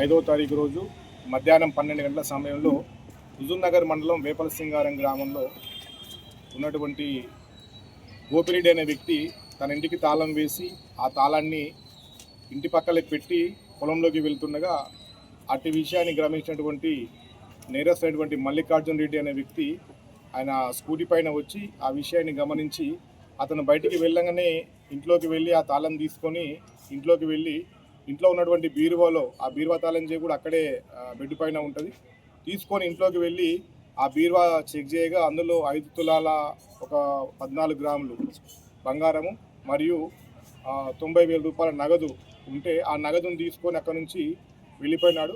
ఐదో తారీఖు రోజు మధ్యాహ్నం పన్నెండు గంటల సమయంలో హుజూర్ నగర్ మండలం వేపల సింగారం గ్రామంలో ఉన్నటువంటి గోపిరెడ్డి అనే వ్యక్తి తన ఇంటికి తాళం వేసి ఆ తాళాన్ని ఇంటి పక్కలే పెట్టి పొలంలోకి వెళ్తుండగా అటు విషయాన్ని గమనించినటువంటి నేరస్తున్నటువంటి మల్లికార్జున్ రెడ్డి అనే వ్యక్తి ఆయన స్కూటీ పైన వచ్చి ఆ విషయాన్ని గమనించి అతను బయటికి వెళ్ళగానే ఇంట్లోకి వెళ్ళి ఆ తాళం తీసుకొని ఇంట్లోకి వెళ్ళి ఇంట్లో ఉన్నటువంటి బీరువాలో ఆ బీరువా తాళం చేయి కూడా అక్కడే బెడ్ పైన ఉంటుంది. తీసుకొని ఇంట్లోకి వెళ్ళి ఆ బీరువా చెక్ చేయగా అందులో ఐదు తులాల ఒక పద్నాలుగు గ్రాములు బంగారము మరియు తొంభై వేల రూపాయల నగదు ఉంటే ఆ నగదును తీసుకొని అక్కడ నుంచి వెళ్ళిపోయినాడు.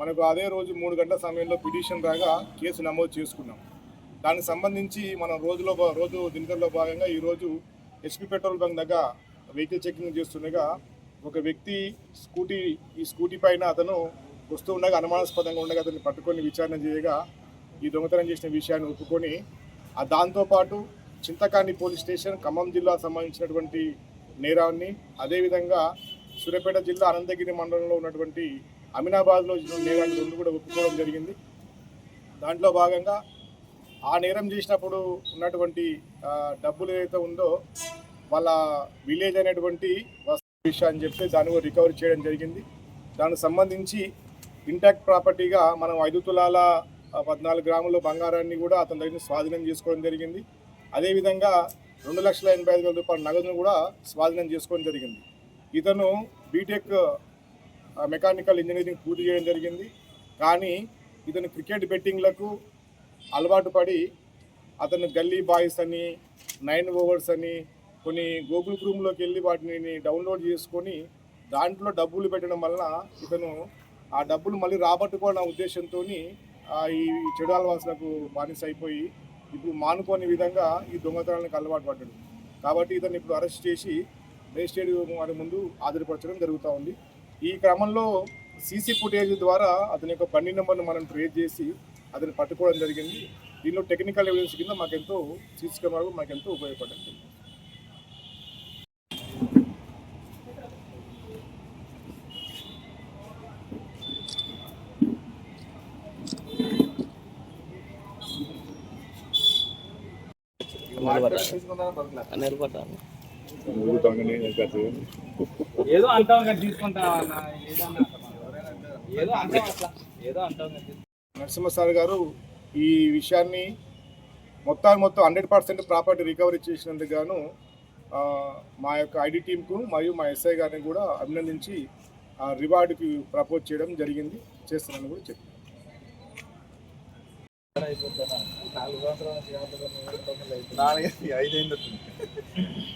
మనకు అదే రోజు మూడు గంటల సమయంలో పిటిషన్ రాగా కేసు నమోదు చేసుకున్నాం. దానికి సంబంధించి మనం రోజులో భా- రోజు దినకర్లో భాగంగా ఈరోజు ఎస్పీ పెట్రోల్ బంక్ దగ్గర వెహికల్ చెకింగ్ చేస్తుండగా ఒక వ్యక్తి స్కూటీ ఈ స్కూటీ పైన అతను వస్తూ ఉండగా అనుమానాస్పదంగా ఉండగా అతన్ని పట్టుకొని విచారణ చేయగా ఈ దొంగతనం చేసిన విషయాన్ని ఒప్పుకొని ఆ దాంతోపాటు చింతకాని పోలీస్ స్టేషన్ ఖమ్మం జిల్లా సంబంధించినటువంటి నేరాన్ని అదేవిధంగా సూర్యాపేట జిల్లా అనంతగిరి మండలంలో ఉన్నటువంటి అమినాబాద్లో నేరాన్ని రెండు కూడా ఒప్పుకోవడం జరిగింది. దాంట్లో భాగంగా ఆ నేరం చేసినప్పుడు ఉన్నటువంటి డబ్బులు ఏదైతే ఉందో వాళ్ళ విలేజ్ అనేటువంటి విషయం అని చెప్పి దాన్ని రికవరీ చేయడం జరిగింది. దానికి సంబంధించి ఇంటాక్ట్ ప్రాపర్టీగా మనం ఐదు తులాల పద్నాలుగు గ్రాముల బంగారాన్ని కూడా అతని దగ్గర స్వాధీనం చేసుకోవడం జరిగింది. అదేవిధంగా రెండు లక్షల ఎనభై ఐదు వేల రూపాయల నగదును కూడా స్వాధీనం చేసుకోవడం జరిగింది. ఇతను బీటెక్ మెకానికల్ ఇంజనీరింగ్ పూర్తి చేయడం జరిగింది. కానీ ఇతను క్రికెట్ బెట్టింగ్లకు అలవాటు పడి అతను గల్లీ బాయ్స్ అని నైన్ ఓవర్స్ అని కొన్ని గూగుల్ క్రూమ్లోకి వెళ్ళి వాటిని డౌన్లోడ్ చేసుకొని దాంట్లో డబ్బులు పెట్టడం వలన ఇతను ఆ డబ్బులు మళ్ళీ రాబట్టుకోవాలన్న ఉద్దేశంతో ఈ చెడు అలవాసులకు బానిస అయిపోయి ఇప్పుడు మానుకోని విధంగా ఈ దొంగతనాలకు అలవాటు పడ్డాడు. కాబట్టి ఇతను ఇప్పుడు అరెస్ట్ చేసి మేజిస్ట్రేట్ వారి ముందు హాజరుపరచడం జరుగుతూ ఉంది. ఈ క్రమంలో సీసీ ఫుటేజ్ ద్వారా అతని యొక్క బండి నెంబర్ను మనం ట్రేస్ చేసి అతను పట్టుకోవడం జరిగింది. దీనిలో టెక్నికల్ ఎవిడెన్స్ కింద మాకెంతో సీసీ కెమెరాలు మాకెంతో ఉపయోగపడింది ఏదో అంటాం కదా ఏదో అంటాం ఏదో అంటాం నరసింహ సార్ గారు ఈ విషయాన్ని మొత్తాన్ని మొత్తం హండ్రెడ్ పర్సెంట్ ప్రాపర్టీ రికవరీ చేసినందుకు గాను మా యొక్క ఐడి టీంకు మరియు మా ఎస్ఐ గారిని కూడా అభినందించి ఆ రివార్డుకి ప్రపోజ్ చేయడం జరిగింది. చేస్తున్నాను కూడా చెప్పి నాలుగు సంవత్సరాల నుంచి కాకపోతే నాలుగు ఐదు అయింది